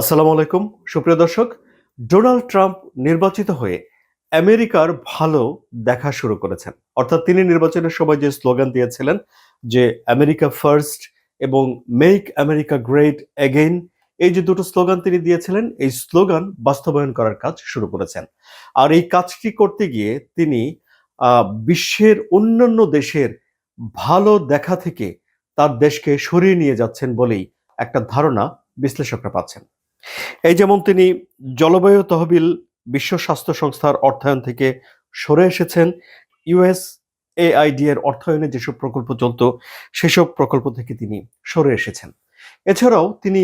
আসসালামু আলাইকুম, সুপ্রিয় দর্শক। ডোনাল্ড ট্রাম্প নির্বাচিত হয়ে আমেরিকার ভালো দেখা শুরু করেছেন। অর্থাৎ তিনি নির্বাচনের সময় যে স্লোগান দিয়েছিলেন যে আমেরিকা ফার্স্ট এবং মেক আমেরিকা গ্রেট এগেইন, এই যে দুটো স্লোগান তিনি দিয়েছিলেন, এই স্লোগান বাস্তবায়ন করার কাজ শুরু করেছেন। আর এই কাজটি করতে গিয়ে তিনি বিশ্বের অন্যান্য দেশের ভালো দেখা থেকে তার দেশকে সরিয়ে নিয়ে যাচ্ছেন বলেই একটা ধারণা বিশ্লেষকরা পাচ্ছেন। এই যেমন তিনি জলবায়ু তহবিল বিশ্ব স্বাস্থ্য সংস্থার অর্থায়ন থেকে সরে এসেছেন ইউএস এআইডি এর অর্থায়নে যেসব প্রকল্প চলত, সেসব প্রকল্প থেকে তিনি সরে এসেছেন। এছাড়াও তিনি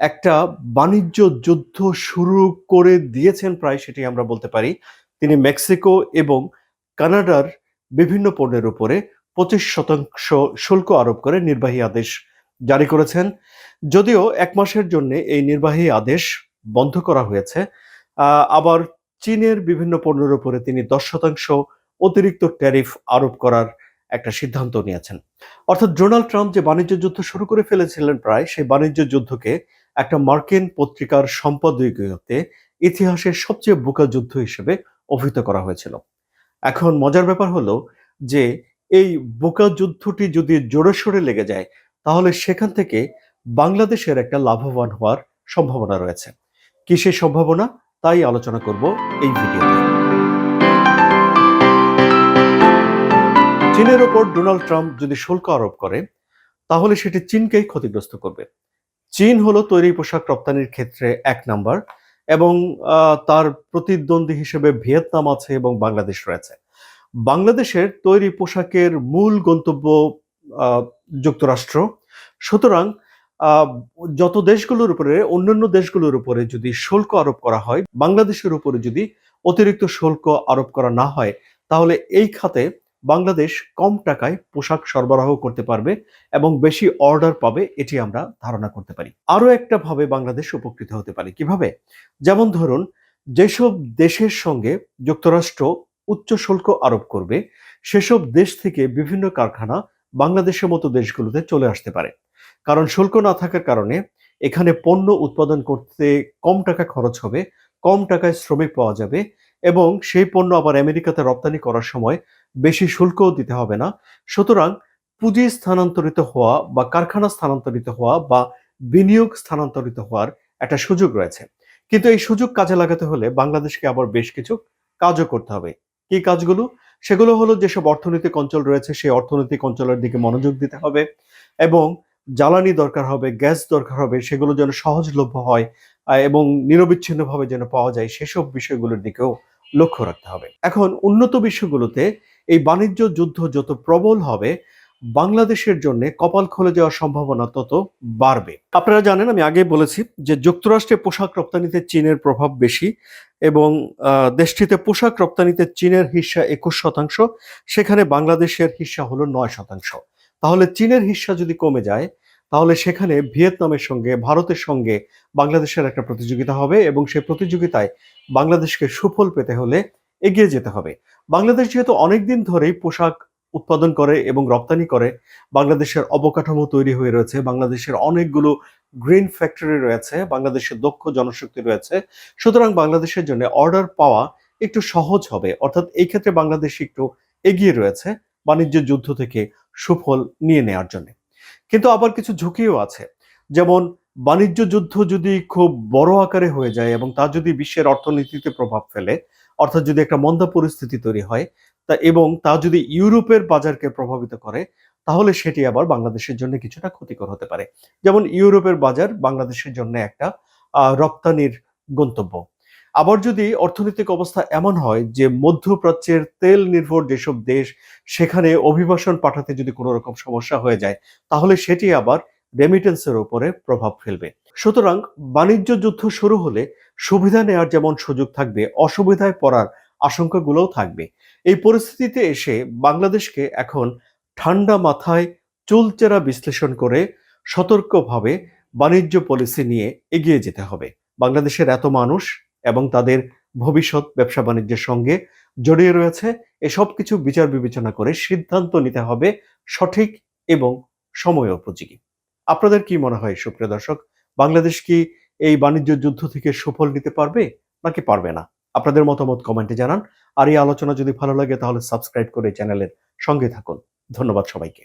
একটা বাণিজ্য যুদ্ধ শুরু করে দিয়েছেন প্রায় সেটি আমরা বলতে পারি। তিনি মেক্সিকো এবং কানাডার বিভিন্ন পণ্যের উপরে পঁচিশ শতাংশ শুল্ক আরোপ করে নির্বাহী আদেশ জারি করেছেন। যদিও এক মাসের জন্য এই নির্বাহী আদেশ বন্ধ করা হয়েছে আবার চীনের বিভিন্ন পণ্যের উপরে তিনি দশ শতাংশ অতিরিক্ত ট্যারিফ আরোপ করার একটা সিদ্ধান্ত নিয়েছেন। অর্থাৎ ডোনাল্ড ট্রাম্প যে বাণিজ্য যুদ্ধ শুরু করে ফেলেছিলেন প্রায়, সেই বাণিজ্য যুদ্ধকে একটা মার্কিন পত্রিকার সম্পাদকীয়তে ইতিহাসের সবচেয়ে বোকা যুদ্ধ হিসেবে অভিহিত করা হয়েছিল। এখন মজার ব্যাপার হলো যে, এই বোকা যুদ্ধটি যদি জোরে সোরে লেগে যায় তাহলে সেখান থেকে বাংলাদেশের একটা লাভবান হওয়ার সম্ভাবনা রয়েছে। কি সেই সম্ভাবনা? তাই আলোচনা করব এই ভিডিওতে। চীনের ওপর ডোনাল্ড ট্রাম্প যদি শুল্ক আরোপ করে, তাহলে সেটি চীনকেই ক্ষতিগ্রস্ত করবে। চীন হলো তৈরি পোশাক রপ্তানির ক্ষেত্রে এক নাম্বার এবং তার প্রতিদ্বন্দ্বী হিসেবে ভিয়েতনাম আছে এবং বাংলাদেশ রয়েছে। বাংলাদেশের তৈরি পোশাকের মূল গন্তব্য যুক্তরাষ্ট্র। সুতরাং যত দেশগুলোর উপরে, অন্যান্য দেশগুলোর উপরে যদি শুল্ক আরোপ করা হয়, বাংলাদেশের উপরে যদি অতিরিক্ত শুল্ক আরোপ করা না হয়, তাহলে এই খাতে বাংলাদেশ কম টাকায় পোশাক সরবরাহ করতে পারবে এবং বেশি অর্ডার পাবে, এটি আমরা ধারণা করতে পারি। আরও একটা ভাবে বাংলাদেশ উপকৃত হতে পারে। কীভাবে? যেমন ধরুন, যেসব দেশের সঙ্গে যুক্তরাষ্ট্র উচ্চ শুল্ক আরোপ করবে, সেসব দেশ থেকে বিভিন্ন কারখানা বাংলাদেশের মতো দেশগুলোতে চলে আসতে পারে। কারণ শুল্ক না থাকার কারণে এখানে পণ্য উৎপাদন করতে কম টাকা খরচ হবে, কম টাকায় শ্রমিক পাওয়া যাবে এবং সেই পণ্য আবার আমেরিকাতে রপ্তানি করার সময় বেশি শুল্কও দিতে হবে না। সুতরাং পুঁজি স্থানান্তরিত হওয়া বা কারখানা স্থানান্তরিত হওয়া বা বিনিয়োগ স্থানান্তরিত হওয়ার একটা সুযোগ রয়েছে। কিন্তু এই সুযোগ কাজে লাগাতে হলে বাংলাদেশকে আবার বেশ কিছু কাজও করতে হবে। কি কাজগুলো? সেগুলো হলো যেসব অর্থনৈতিক অঞ্চল রয়েছে, সেই অর্থনৈতিক অঞ্চলের দিকে মনোযোগ দিতে হবে এবং জ্বালানি দরকার হবে, গ্যাস দরকার হবে, সেগুলো যেন সহজলভ্য হয় এবং নিরবিচ্ছিন্নভাবে যেন পাওয়া যায়, সেসব বিষয়গুলোর দিকেও লক্ষ্য রাখতে হবে। এখন উন্নত বিশ্বগুলোতে এই বাণিজ্য যুদ্ধ যত প্রবল হবে বাংলাদেশের জন্য কপাল খুলে যাওয়ার সম্ভাবনা তত বাড়বে। আপনারা জানেন, আমি আগে বলেছি যে যুক্তরাষ্ট্রে পোশাক রপ্তানিতে চীনের প্রভাব বেশি এবং দেশটিতে পোশাক রপ্তানিতে চীনের হিস্সা একুশ শতাংশ, সেখানে বাংলাদেশের হিস্সা হলো নয় শতাংশ। তাহলে চীনের হিস্সা যদি কমে যায়, তাহলে সেখানে ভিয়েতনামের সঙ্গে, ভারতের সঙ্গে বাংলাদেশের একটা প্রতিযোগিতা হবে এবং সেই প্রতিযোগিতায় বাংলাদেশকে সুফল পেতে হলে এগিয়ে যেতে হবে। বাংলাদেশ যেহেতু অনেকদিন ধরেই পোশাক উৎপাদন করে এবং রপ্তানি করে, বাংলাদেশের অবকাঠামো তৈরি হয়ে রয়েছে, বাংলাদেশের অনেকগুলো গ্রিন ফ্যাক্টরি রয়েছে, বাংলাদেশের দক্ষ জনশক্তি রয়েছে। সুতরাং বাংলাদেশের জন্য অর্ডার পাওয়া একটু সহজ হবে। অর্থাৎ এই ক্ষেত্রে বাংলাদেশ একটু এগিয়ে রয়েছে বাণিজ্য যুদ্ধ থেকে সুফল নিয়ে নেওয়ার জন্য। কিন্তু আবার কিছু ঝুঁকিও আছে। যেমন বাণিজ্য যুদ্ধ যদি খুব বড় আকারে হয়ে যায় এবং তা যদি বিশ্বের অর্থনীতিতে প্রভাব ফেলে অর্থাৎ যদি একটা মন্দা পরিস্থিতি তৈরি হয়, তা এবং তা যদি ইউরোপের বাজারকে প্রভাবিত করে, তাহলে সেটি আবার বাংলাদেশের জন্য কিছুটা ক্ষতিকর হতে পারে। যেমন ইউরোপের বাজার বাংলাদেশের জন্য একটা রপ্তানির গন্তব্য। আবার যদি অর্থনৈতিক অবস্থা এমন হয় যে মধ্যপ্রাচ্যের তেল নির্ভর যেসব দেশ, সেখানে অভিবাসন পাঠাতে যদি কোনো রকম সমস্যা হয়ে যায়, তাহলে সেটি আবার রেমিটেন্সের উপরে প্রভাব ফেলবে। সুতরাং বাণিজ্য যুদ্ধ শুরু হলে সুবিধা নেওয়ার যেমন সুযোগ থাকবে, অসুবিধায় পড়ার আশঙ্কাগুলোও থাকবে। এই পরিস্থিতিতে এসে বাংলাদেশকে এখন ঠান্ডা মাথায় চুলচেরা বিশ্লেষণ করে সতর্কভাবে বাণিজ্য পলিসি নিয়ে এগিয়ে যেতে হবে। বাংলাদেশের এত মানুষ এবং তাদের ভবিষ্যৎ ব্যবসা বাণিজ্যের সঙ্গে জড়িয়ে রয়েছে, এসব কিছু বিচার বিবেচনা করে সিদ্ধান্ত নিতে হবে সঠিক এবং সময় উপযোগী। আপনাদের কি মনে হয়, সুপ্রিয় দর্শক? বাংলাদেশ কি এই বাণিজ্য যুদ্ধ থেকে সফল নিতে পারবে নাকি পারবে না? আপনাদের মতামত কমেন্টে জানান। আর এই আলোচনা যদি ভালো লাগে, তাহলে সাবস্ক্রাইব করে চ্যানেলের সঙ্গে থাকুন। ধন্যবাদ সবাইকে।